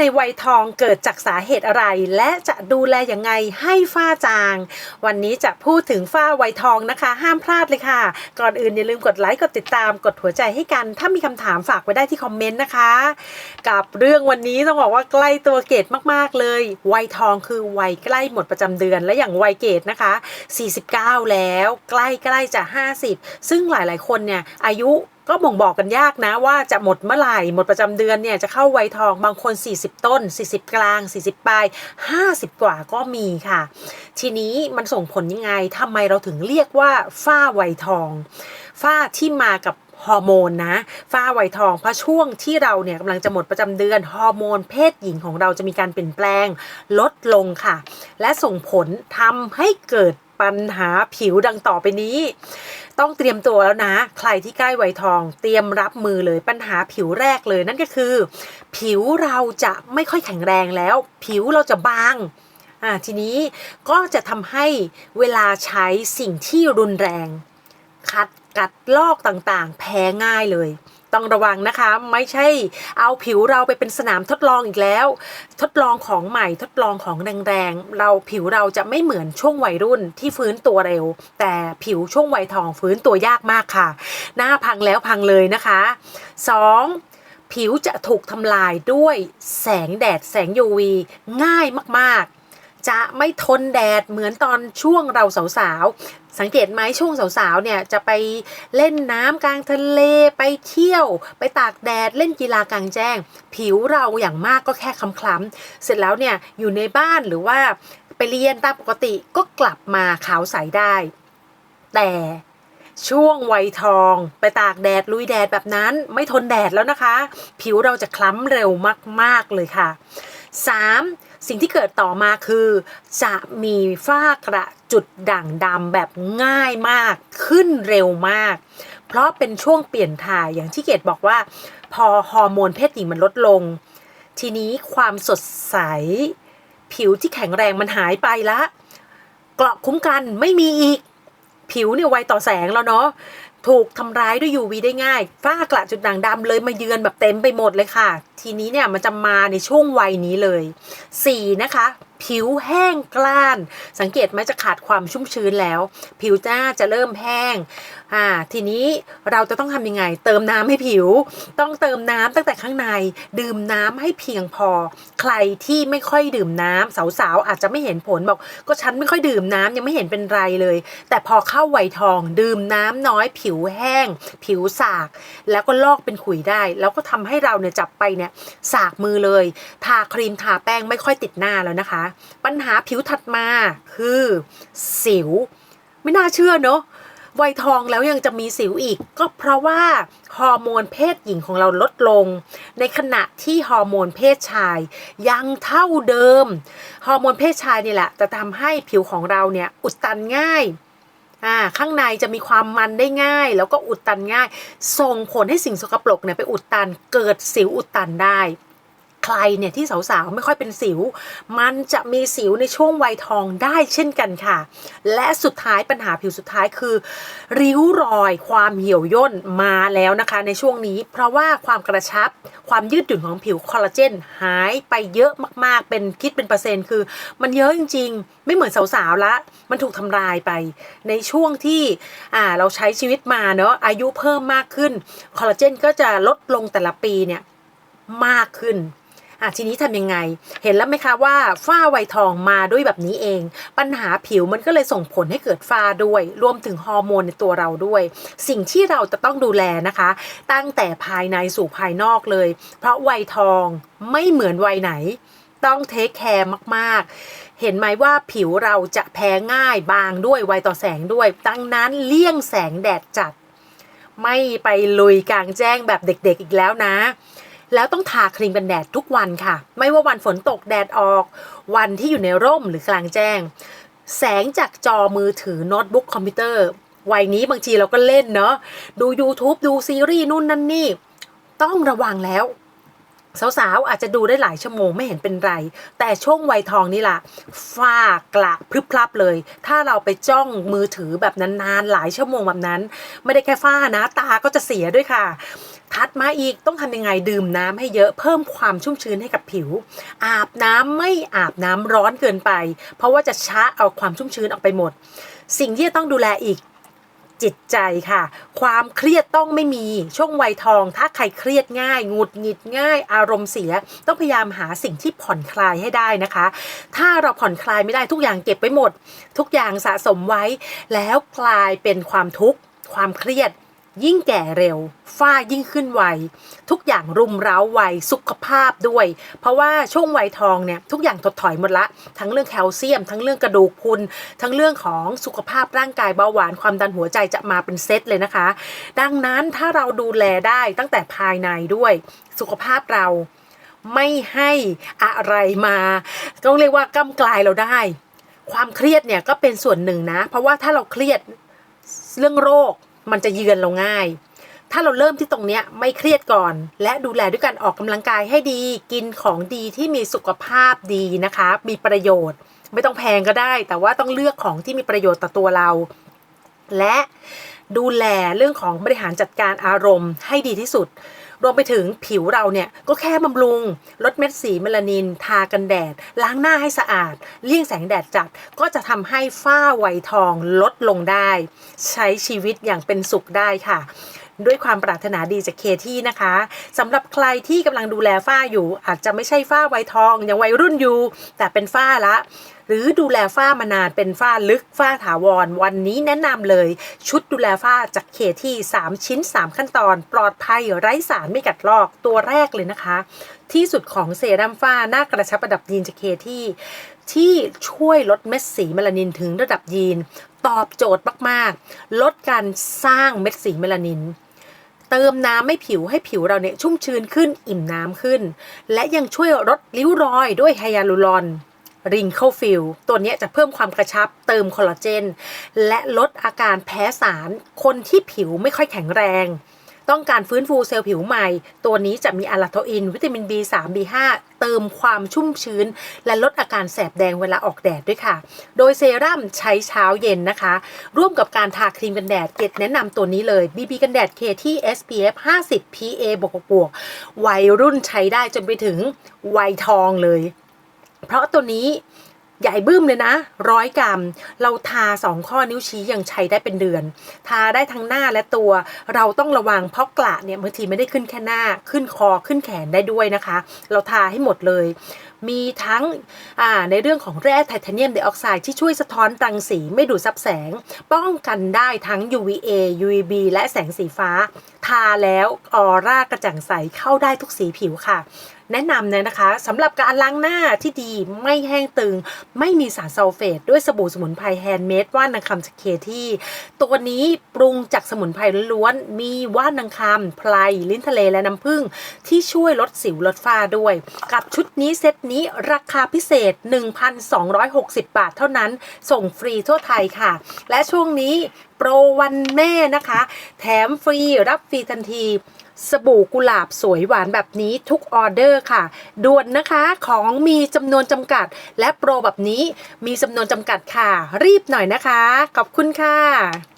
ในวัยทองเกิดจากสาเหตุอะไร และจะดูแลยังไงให้ฝ้าจาง วันนี้จะพูดถึงฝ้าวัยทองนะคะ ห้ามพลาดเลยค่ะ ก่อนอื่นอย่าลืมกดไลค์กดติดตามกดหัวใจให้กัน ถ้ามีคำถามฝากไว้ได้ที่คอมเมนต์นะคะ กับเรื่องวันนี้ต้องบอกว่าใกล้ตัวเกตมากๆเลย วัยทองคือวัยใกล้หมดประจำเดือน และอย่างวัยเกตนะคะ 49 แล้วใกล้ใกล้จะ 50 ซึ่งหลายๆคนเนี่ยอายุ ก็บ่งบอกกันยากนะว่าจะหมดเมื่อไหร่ หมดประจำเดือนเนี่ยจะเข้าวัยทองบางคน 40 ต้น 40 กลาง 40 ปลาย 50 กว่าก็มีค่ะ ทีนี้มันส่งผลยังไงทำไมเราถึงเรียกว่าฝ้าวัยทอง ฝ้าที่มากับฮอร์โมนนะฝ้าวัยทองเพราะช่วงที่เราเนี่ยกำลังจะหมดประจำเดือนฮอร์โมนเพศหญิงของเราจะมีการเปลี่ยนแปลงลดลงค่ะ และส่งผลทำให้เกิดปัญหาผิวดังต่อไปนี้ ต้องเตรียมตัวแล้วนะ ใครที่ใกล้วัยทอง เตรียมรับมือเลยปัญหาผิวแรกเลย นั่นก็คือ ผิวเราจะไม่ค่อยแข็งแรงแล้ว ผิวเราจะบางอ่าทีนี้ก็จะทำให้เวลาใช้สิ่งที่รุนแรง คัด กัดลอกต่างๆ แพ้ง่ายเลย ต้องระวังนะคะ ไม่ใช่เอาผิวเราไปเป็นสนามทดลองอีกแล้ว ทดลองของใหม่ทดลองของแรงๆเราผิวเราจะไม่เหมือนช่วงวัยรุ่นที่ฟื้นตัวเร็ว แต่ผิวช่วงวัยทองฟื้นตัวยากมากค่ะ หน้าพังแล้วพังเลยนะคะ 2. ผิวจะถูกทำลายด้วยแสงแดดแสง UV ง่ายมาก ๆ จะไม่ทนแดดเหมือนตอนช่วงเราสาวๆ สังเกตไหมช่วงสาวๆเนี่ยจะไปเล่นน้ำกลางทะเลไปเที่ยว ไปตากแดดเล่นกีฬากลางแจ้ง ผิวเราอย่างมากก็แค่คล้ำๆเสร็จแล้วเนี่ยอยู่ในบ้านหรือว่าไปเรียนตามปกติก็กลับมาขาวใสได้ แต่ช่วงวัยทองไปตากแดดลุยแดดแบบนั้นไม่ทนแดดแล้วนะคะ ผิวเราจะคล้ำเร็วมาก ๆ เลยค่ะ 3. สิ่งที่เกิดต่อมาคือ จะมีฝ้ากระจุดด่างดำแบบง่ายมากขึ้นเร็วมาก เพราะเป็นช่วงเปลี่ยนถ่ายอย่างที่เกดบอกว่า พอฮอร์โมนเพศหญิงมันลดลง ทีนี้ความสดใส ผิวที่แข็งแรงมันหายไปละเกราะคุ้มกันไม่มีอีก ผิวเนี่ยไวต่อแสงแล้วเนาะถูกทำร้ายด้วย UV ได้ง่าย ฝ้ากระจุดด่างดำเลยมาเยือนแบบเต็มไปหมดเลยค่ะทีนี้เนี่ยมันจะมาในช่วงวัยนี้เลย 4. นะคะ ผิวแห้งกล้าน สังเกตไหมจะขาดความชุ่มชื้นแล้ว ผิวจ้าจะเริ่มแห้งอ่าทีนี้เราจะต้องทำยังไง เติมน้ำให้ผิว ต้องเติมน้ำตั้งแต่ข้างใน ดื่มน้ำให้เพียงพอ ใครที่ไม่ค่อยดื่มน้ำสาวๆอาจจะไม่เห็นผลบอก ก็ฉันไม่ค่อยดื่มน้ำยังไม่เห็นเป็นไรเลย แต่พอเข้าวัยทอง ดื่มน้ำน้อย ผิวแห้ง ผิวสาก แล้วก็ลอกเป็นขุยได้ แล้วก็ทำให้เราเนี่ยจับไปเนี่ยสากมือเลย ทาครีมทาแป้งไม่ค่อยติดหน้าแล้วนะคะ ปัญหาผิวถัดมาคือสิว ไม่น่าเชื่อเนอะวัยทองแล้วยังจะมีสิวอีก ก็เพราะว่าฮอร์โมนเพศหญิงของเราลดลง ในขณะที่ฮอร์โมนเพศชาย ยังเท่าเดิม ฮอร์โมนเพศชายนี่แหละจะทำให้ผิวของเราเนี่ยอุดตันง่าย อ่าข้างในจะมีความมันได้ง่าย แล้วก็อุดตันง่าย ส่งผลให้สิ่งสกปรกเนี่ยไปอุดตัน เกิดสิวอุดตันได้ ใครเนี่ยที่สาวๆไม่ค่อยเป็นสิว มันจะมีสิวในช่วงวัยทองได้เช่นกันค่ะ และสุดท้ายปัญหาผิวสุดท้ายคือ ริ้วรอยความเหี่ยวย่นมาแล้วนะคะในช่วงนี้ เพราะว่าความกระชับความยืดหยุ่นของผิวคอลลาเจนหายไปเยอะมากๆ เป็นคิดเป็นเปอร์เซ็นต์คือ มันเยอะจริง ๆ ไม่เหมือนสาวๆละ มันถูกทำลายไป ในช่วงที่อ่าเราใช้ชีวิตมาเนาะอายุเพิ่มมากขึ้นคอลลาเจนก็จะลดลงแต่ละปีเนี่ยมากขึ้น อะทีนี้ทำยังไง เห็นแล้วไหมคะว่าฝ้าไวทองมาด้วยแบบนี้เอง ปัญหาผิวมันก็เลยส่งผลให้เกิดฝ้าด้วย รวมถึงฮอร์โมนในตัวเราด้วย สิ่งที่เราจะต้องดูแลนะคะ ตั้งแต่ภายในสู่ภายนอกเลย เพราะไวทองไม่เหมือนไวไหน ต้องเทคแคร์มากๆ เห็นไหมว่าผิวเราจะแพ้ง่ายบางด้วยไวต่อแสงด้วย ดังนั้นเลี่ยงแสงแดดจัด ไม่ไปลุยกลางแจ้งแบบเด็กๆอีกแล้วนะ แล้วต้องทาครีมกันแดดทุกวันค่ะ ไม่ว่าวันฝนตกแดดออก วันที่อยู่ในร่มหรือกลางแจ้ง แสงจากจอมือถือโน้ตบุ๊กคอมพิวเตอร์ วัยนี้บางทีเราก็เล่นเนาะ ดู YouTube ดูซีรีส์นู่นนั่นนี่ ต้องระวังแล้ว สาวๆอาจจะดูได้หลายชั่วโมงไม่เห็นเป็นไร แต่ช่วงวัยทองนี่ล่ะฝ้ากระพรึบพรับเลย ถ้าเราไปจ้องมือถือแบบนานๆหลายชั่วโมงแบบนั้น ไม่ได้แค่ฝ้านะ ตาก็จะเสียด้วยค่ะถัดมาอีกต้องทำยังไงดื่มน้ำให้เยอะเพิ่มความชุ่มชื้นให้กับผิว อาบน้ำไม่อาบน้ำร้อนเกินไป เพราะว่าจะช้าเอาความชุ่มชื้นออกไปหมด สิ่งที่จะต้องดูแลอีก จิตใจค่ะ ความเครียดต้องไม่มีช่วงวัยทอง ถ้าใครเครียดง่ายหงุดหงิดง่าย อารมณ์เสีย ต้องพยายามหาสิ่งที่ผ่อนคลายให้ได้นะคะ ถ้าเราผ่อนคลายไม่ได้ทุกอย่างเก็บไปหมด ทุกอย่างสะสมไว้ แล้วกลายเป็นความทุกข์ความเครียด ยิ่งแก่เร็ว ฝ้ายิ่งขึ้นไว ทุกอย่างรุมเร้าไว สุขภาพด้วย เพราะว่าช่วงวัยทองเนี่ยทุกอย่างถดถอยหมดละ ทั้งเรื่องแคลเซียม ทั้งเรื่องกระดูกพุน ทั้งเรื่องของสุขภาพร่างกายเบาหวานความดันหัวใจจะมาเป็นเซตเลยนะคะ ดังนั้นถ้าเราดูแลได้ตั้งแต่ภายในด้วย สุขภาพเราไม่ให้อะไรมาต้องเรียกว่าก้ำกลายเราได้ ความเครียดเนี่ยก็เป็นส่วนหนึ่งนะ เพราะว่าถ้าเราเครียดเรื่องโรค มันจะเยือนเราง่าย ถ้าเราเริ่มที่ตรงเนี้ยไม่เครียดก่อน และดูแลด้วยการออกกำลังกายให้ดี กินของดีที่มีสุขภาพดีนะคะ มีประโยชน์ ไม่ต้องแพงก็ได้ แต่ว่าต้องเลือกของที่มีประโยชน์ต่อตัวเรา และดูแลเรื่องของบริหารจัดการอารมณ์ให้ดีที่สุด รวมไปถึงผิวเราเนี่ยก็แค่บำรุง ลดเม็ดสีเมลานิน ทากันแดด ล้างหน้าให้สะอาด เลี่ยงแสงแดดจัด ก็จะทำให้ฝ้าไวทองลดลงได้ ใช้ชีวิตอย่างเป็นสุขได้ค่ะด้วยความปรารถนาดีจากเคที่นะคะสำหรับใครที่กำลังดูแลฝ้าอยู่ อาจจะไม่ใช่ฝ้าไวทองยังวัยรุ่นอยู่ แต่เป็นฝ้าละ หรือดูแลฝ้ามานานเป็นฝ้าลึกฝ้าถาวร วันนี้แนะนำเลย ชุดดูแลฝ้าจากเคที่ 3 ชิ้น 3 ขั้นตอน ปลอดภัยไร้สารไม่กัดลอกตัวแรกเลยนะคะ ที่สุดของเซรั่มฝ้าหน้ากระชับระดับยีนจากเคที่ ที่ช่วยลดเม็ดสีเมลานินถึงระดับยีน ตอบโจทย์มากๆ ลดการสร้างเม็ดสีเมลานินเติมน้ำให้ผิวให้ผิวเราเนี่ยชุ่มชื้นขึ้นอิ่มน้ำขึ้น และยังช่วยลดริ้วรอยด้วยไฮยาลูรอน ริงเข้าฟิลตัวนี้จะเพิ่มความกระชับเติมคอลลาเจน และลดอาการแพ้สาร คนที่ผิวไม่ค่อยแข็งแรง ต้องการฟื้นฟูเซลล์ผิวใหม่ ตัวนี้จะมีอะลาโทอิน วิตามิน B3 B5 เติมความชุ่มชื้น และลดอาการแสบแดงเวลาออกแดดด้วยค่ะ โดยเซรั่มใช้เช้าเย็นนะคะ ร่วมกับการทาครีมกันแดด เกดแนะนำตัวนี้เลย BB กันแดด K ที่ SPF 50 PA บวกบวกๆวัยรุ่นใช้ได้จนไปถึงวัยทองเลย เพราะตัวนี้ใหญ่บึ้มเลยนะร้อยกรัม เราทาสองข้อนิ้วชี้ยังใช้ได้เป็นเดือน ทาได้ทั้งหน้าและตัว เราต้องระวังเพราะกระเนี่ยบางทีไม่ได้ขึ้นแค่หน้า ขึ้นคอขึ้นแขนได้ด้วยนะคะ เราทาให้หมดเลย มีทั้งในเรื่องของแร่ไทเทเนียมไดออกไซด์ที่ช่วยสะท้อนรังสีไม่ดูดซับแสง ป้องกันได้ทั้ง UVA UVB และแสงสีฟ้า ทาแล้วออร่ากระจ่างใสเข้าได้ทุกสีผิวค่ะแนะนำเลยนะคะสำหรับการล้างหน้าที่ดีไม่แห้งตึง ไม่มีสารซัลเฟต ด้วยสบู่สมุนไพรแฮนด์เมดว่านนางคำจากเคที่ตัวนี้ปรุงจากสมุนไพรล้วนมีว่านนางคำไพรลิ้นทะเลและน้ำผึ้งที่ช่วยลดสิวลดฝ้าด้วย กับชุดนี้เซตนี้นี้ราคาพิเศษ 1,260 บาทเท่านั้น ส่งฟรีทั่วไทยค่ะ และช่วงนี้โปรวันแม่นะคะ แถมฟรีรับฟรีทันทีสบู่กุหลาบสวยหวานแบบนี้ทุกออเดอร์ค่ะ ด่วนนะคะของมีจำนวนจำกัด และโปรแบบนี้มีจำนวนจำกัดค่ะ รีบหน่อยนะคะ ขอบคุณค่ะ